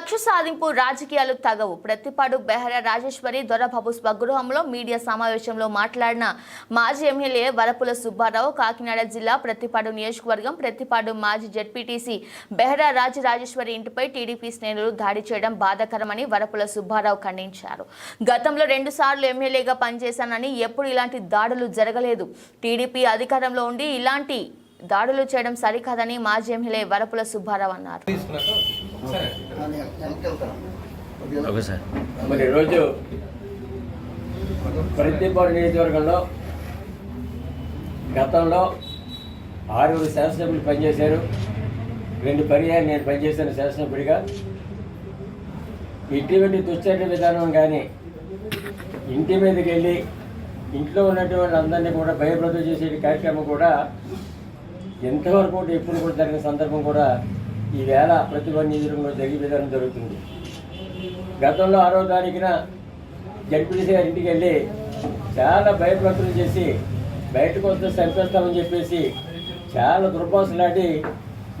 కక్ష సాధింపు రాజకీయాలు తగవు. ప్రతిపాడు బెహరా రాజేశ్వరి దొరబాబు స్వగృహంలో మీడియా సమావేశంలో మాట్లాడిన మాజీ ఎమ్మెల్యే వరపుల సుబ్బారావు కాకినాడ జిల్లా ప్రతిపాడు నియోజకవర్గం ప్రతిపాడు మాజీ జడ్పీటీసీ బెహరా రాజరాజేశ్వరి ఇంటిపై టీడీపీ శ్రేణులు దాడి చేయడం బాధాకరమని వరపుల సుబ్బారావు ఖండించారు. గతంలో రెండు సార్లు ఎమ్మెల్యేగా పనిచేశానని ఎప్పుడు ఇలాంటి దాడులు జరగలేదు. టీడీపీ అధికారంలో ఉండి ఇలాంటి దాడులు చేయడం సరికాదని మాజీ ఎమ్మెల్యే వరపుల సుబ్బారావు అన్నారు. Okay sir. మరి ఈరోజు ప్రతిపాడు నియోజకవర్గంలో గతంలో ఆరుగురు శాసనసభ్యులు పనిచేశారు. రెండు పర్యాలు నేను పనిచేశాను శాసనసభ్యుడిగా. ఇటువంటి దుశ్చర్య విధానం కానీ ఇంటి మీదకి వెళ్ళి ఇంట్లో ఉన్నటువంటి అందరినీ కూడా భయప్రదం చేసే కార్యక్రమం కూడా ఎంతవరకు కూడా ఎప్పుడు కూడా జరిగిన సందర్భం కూడా ఈవేళ ప్రతిభ నిధులంలో జరిగే విధానం జరుగుతుంది. గతంలో ఆరో తారీఖున జడ్పీసీ గారి ఇంటికి వెళ్ళి చాలా భయప్రతులు చేసి బయటకు వస్తే చంపేస్తామని చెప్పేసి చాలా దుర్భాషలాడి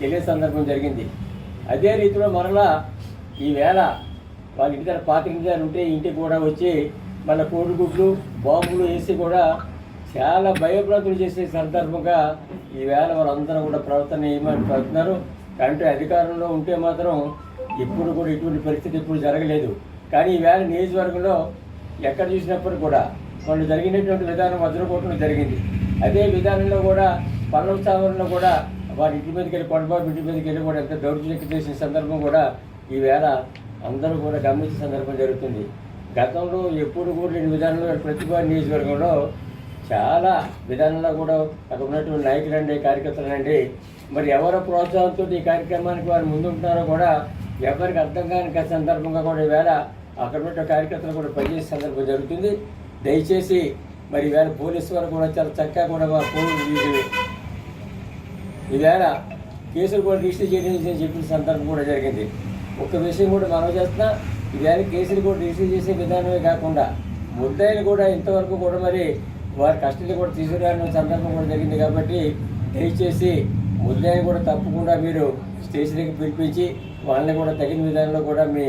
వెళ్ళే సందర్భం జరిగింది. అదే రీతిలో మరలా ఈవేళ వాళ్ళ ఇంటి దగ్గర పాత ఇంటి దగ్గర ఉంటే ఇంటికి కూడా వచ్చి మన కోడిగుడ్లు బాంబులు వేసి కూడా చాలా భయప్రాంతులు చేసే సందర్భంగా ఈవేళ వాళ్ళందరూ కూడా ప్రవర్తన ఏమని పడుతున్నారు అంటే అధికారంలో ఉంటే మాత్రం ఎప్పుడు కూడా ఇటువంటి పరిస్థితి ఎప్పుడు జరగలేదు. కానీ ఈవేళ నియోజకవర్గంలో ఎక్కడ చూసినప్పుడు కూడా వాళ్ళు జరిగినటువంటి విధానం వజ్రకోటలో జరిగింది. అదే విధానంలో కూడా పల్లవ స్థావరంలో కూడా వారి ఇంటి మీదకి వెళ్ళి కొండబాబు ఇంటి మీదకి వెళ్ళి కూడా ఎంత దౌర్జన్యం చేసిన సందర్భం కూడా ఈవేళ అందరూ కూడా గమనించిన సందర్భం జరుగుతుంది. గతంలో ఎప్పుడు కూడా లేని విధానంలో ప్రతిభా నియోజకవర్గంలో చాలా విధానంలో కూడా అక్కడ ఉన్నటువంటి నాయకులండి కార్యకర్తలండి మరి ఎవరో ప్రోత్సాహంతో ఈ కార్యక్రమానికి వారు ముందుంటున్నారో కూడా ఎవరికి అర్థం కాని సందర్భంగా కూడా ఈవేళ అక్కడ ఉన్న కార్యకర్తలు కూడా పనిచేసే సందర్భం జరుగుతుంది. దయచేసి మరి ఈవేళ పోలీసు వారు కూడా చాలా చక్కగా కూడా ఇది- ఈవేళ కేసులు కూడా రిజిస్టర్ చేయడం చెప్పిన సందర్భం కూడా జరిగింది. ఒక్క విషయం కూడా మనం చేస్తున్నా ఈవేళ కేసులు కూడా రిజిస్టర్ చేసే విధానమే కాకుండా ముద్దాయిలు కూడా ఇంతవరకు కూడా మరి వారి కస్టడీ కూడా తీసుకురాని సందర్భం కూడా జరిగింది కాబట్టి దయచేసి ముద్దాయిని కూడా తప్పకుండా మీరు స్టేషన్కి పిలిపించి వాళ్ళని కూడా తగిన విధానంలో కూడా మీ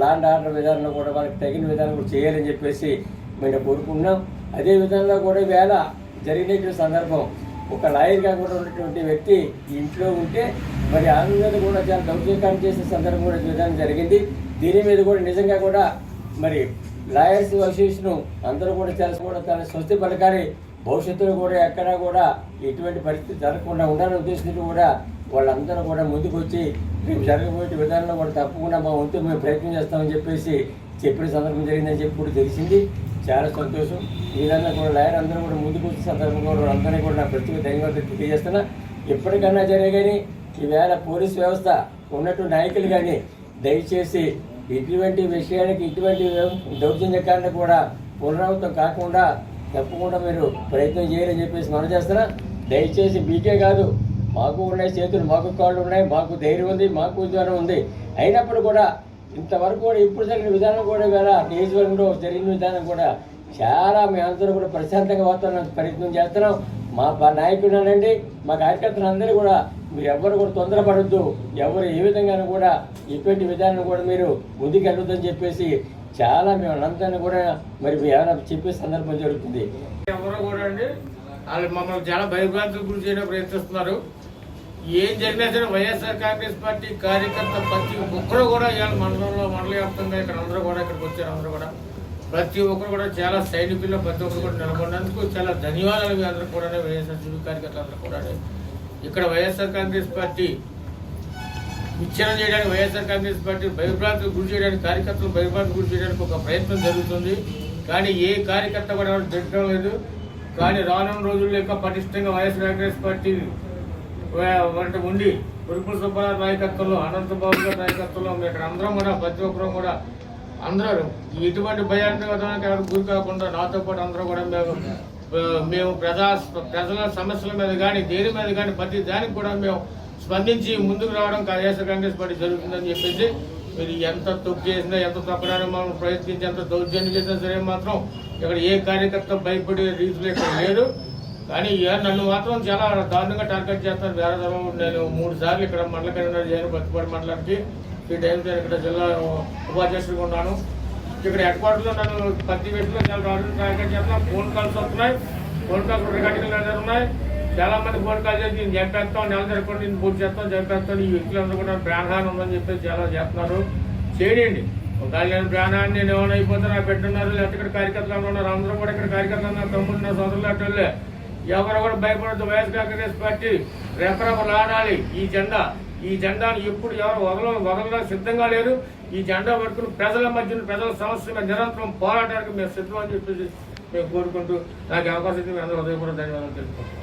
లాండ్ ఆర్డర్ విధానంలో కూడా వాళ్ళకి తగిన విధానం కూడా చేయాలని చెప్పేసి మేము కోరుకుంటున్నాం. అదే విధంగా కూడా వేళ జరిగినటువంటి సందర్భం ఒక లాయర్గా కూడా ఉన్నటువంటి వ్యక్తి ఇంట్లో ఉంటే మరి ఆమె మీద కూడా చాలా దౌర్జన్యం చేసే సందర్భం కూడా విధానం జరిగింది. దీని మీద కూడా నిజంగా కూడా మరి లాయర్స్ అసోసియేషన్ అందరూ కూడా చాలా కూడా తన స్వస్తి పలకాలి భవిష్యత్తులో కూడా ఎక్కడా కూడా ఎటువంటి పరిస్థితి జరగకుండా ఉండాలని ఉద్దేశించి కూడా వాళ్ళందరూ కూడా ముందుకు వచ్చి రేపు జరగబోయే విధానంలో కూడా తప్పకుండా మా వంతు మేము ప్రయత్నం చేస్తామని చెప్పేసి చెప్పిన సందర్భం జరిగిందని చెప్పి కూడా తెలిసింది. చాలా సంతోషం. ఈ విధంగా కూడా లాయర్ అందరూ కూడా ముందుకు వచ్చిన సందర్భంగా కూడా అందరినీ కూడా నా ప్రత్యేక ధన్యవాదాలు తెలియజేస్తున్నా. ఎప్పటికన్నా జరిగే కానీ ఈవేళ పోలీస్ వ్యవస్థ ఉన్నటువంటి నాయకులు కానీ దయచేసి ఇటువంటి విషయానికి ఇటువంటి దౌర్జన్యకాన్ని కూడా పునరావృతం కాకుండా తప్పకుండా మీరు ప్రయత్నం చేయాలని చెప్పేసి మనం చేస్తున్నా దయచేసి మీకే కాదు. మాకు ఉన్నాయి చేతులు మాకు కాళ్ళు ఉన్నాయి మాకు ధైర్యం ఉంది మాకు ఉద్యోగం ఉంది. అయినప్పుడు కూడా ఇంతవరకు కూడా ఇప్పుడు జరిగిన విధానం కూడా వేళ నియోజకవర్గంలో జరిగిన విధానం కూడా. చాలా మేమందరూ కూడా ప్రశాంతంగా వాతావరణం ప్రయత్నం చేస్తున్నాం. మా ప- నాయకుడు అనండి మా కార్యకర్తలు అందరూ కూడా మీరు ఎవరు కూడా తొందరపడద్దు. ఎవరు ఏ విధంగానూ కూడా ఇటువంటి విధానం కూడా మీరు ముందుకెళ్ళొద్దని చెప్పేసి చాలా మేము అనంతాన్ని కూడా మరి ఏమైనా చెప్పే సందర్భం జరుగుతుంది. ఎవరో కూడా అండి వాళ్ళు మమ్మల్ని చాలా భయభ్రాంతులకు గురి చేయడం ప్రయత్నిస్తున్నారు. ఏం జరిగినా సరే వైఎస్ఆర్ కాంగ్రెస్ పార్టీ కార్యకర్త ప్రతి ఒక్కరు కూడా ఇవాళ మండలంలో మండల వ్యాప్తంగా ఇక్కడ అందరూ కూడా ఇక్కడికి వచ్చారు అందరూ కూడా. ప్రతి ఒక్కరు కూడా చాలా సైనికుల్లో ప్రతి ఒక్కరు కూడా నిలబడినందుకు చాలా ధన్యవాదాలు మీ అందరూ కూడా వైఎస్ఆర్ సివి కార్యకర్తలు అందరూ కూడా ఇక్కడ వైఎస్ఆర్ కాంగ్రెస్ పార్టీ విచ్ఛిన్నం చేయడానికి వైఎస్ఆర్ కాంగ్రెస్ పార్టీ భయభ్రాంతులు గురి చేయడానికి కార్యకర్తలు భయభ్రాంతులు గురి చేయడానికి ఒక ప్రయత్నం జరుగుతుంది. కానీ ఏ కార్యకర్త కూడా ఎవరు తిట్టడం లేదు. కానీ రానున్న రోజుల్లో ఇంకా పటిష్టంగా వైఎస్ఆర్ కాంగ్రెస్ పార్టీ వంట ఉండి ఉరుపుల సుబ్బారావు నాయకత్వంలో అనంతబాబు గారి నాయకత్వంలో ఇక్కడ అందరం కూడా ప్రతి ఒక్కరూ కూడా అందరూ ఎటువంటి భయాంతవాదానికి ఎవరు గురి కాకుండా నాతో పాటు అందరూ కూడా మేము మేము ప్రజా ప్రజల సమస్యల మీద కానీ దేని మీద కానీ ప్రతి దానికి కూడా మేము స్పందించి ముందుకు రావడం వైఎస్ఆర్ కాంగ్రెస్ పార్టీ జరుగుతుందని చెప్పేసి మీరు ఎంత తొక్కు చేసినా ఎంత తప్పడానికి మనం ప్రయత్నించి ఎంత దౌర్జన్యం చేసినా సరే మాత్రం ఇక్కడ ఏ కార్యకర్త భయపడే రీతిలో ఇక్కడ లేదు కానీ నన్ను మాత్రం చాలా దారుణంగా టార్గెట్ చేస్తారు. వేరే నేను మూడు సార్లు ఇక్కడ మండల కన్వీనర్ చేయను బతుకుబడి మండలానికి. ఈ టైం నేను ఇక్కడ జిల్లా ఉపాధ్యక్షుడిగా ఉన్నాను. ఇక్కడ హెడ్ క్వార్టర్లో నన్ను ప్రతి వ్యక్తిలో చాలా రాజు టార్గెట్ చేస్తున్నాను ఫోన్ కాల్స్ వస్తున్నాయి. ఫోన్ కాల్స్ రికార్డింగ్ ఉన్నాయి చాలా మంది ఫోన్ కాల్ చేసి నేను చంపేస్తాం నెల జరగకుండా నేను పూర్తి చేస్తాం చంపేస్తాం ఈ వ్యక్తులందరూ కూడా ప్రాణహాని ఉందని చెప్పేసి చాలా చేస్తున్నారు. చేయండి. ఒకవేళ నేను ప్రాణాన్ని నేను ఏమైనా అయిపోతున్నా పెట్టున్నారు లేకపోతే ఇక్కడ కార్యకర్తలు ఉన్నారు అందరూ కూడా ఇక్కడ కార్యకర్తలు నా తమ్ముడు నా సోదరులు అట్టలే ఎవరు కూడా భయపడద్దు వైఎస్ కాంగ్రెస్ పార్టీ. రెపరెపలాడాలి ఈ జెండా ఈ జెండాను ఎప్పుడు ఎవరు వదల వదలడానికి సిద్ధంగా లేరు. ఈ జెండా పట్టుకుని ప్రజల మధ్యన ప్రజల సమస్య మీద నిరంతరం పోరాటానికి మేము సిద్ధం అని చెప్పేసి మేము కోరుకుంటూ నాకు అవకాశం ఇచ్చి అందరూ హృదయపూర్వక ధన్యవాదాలు తెలుసుకుంటాం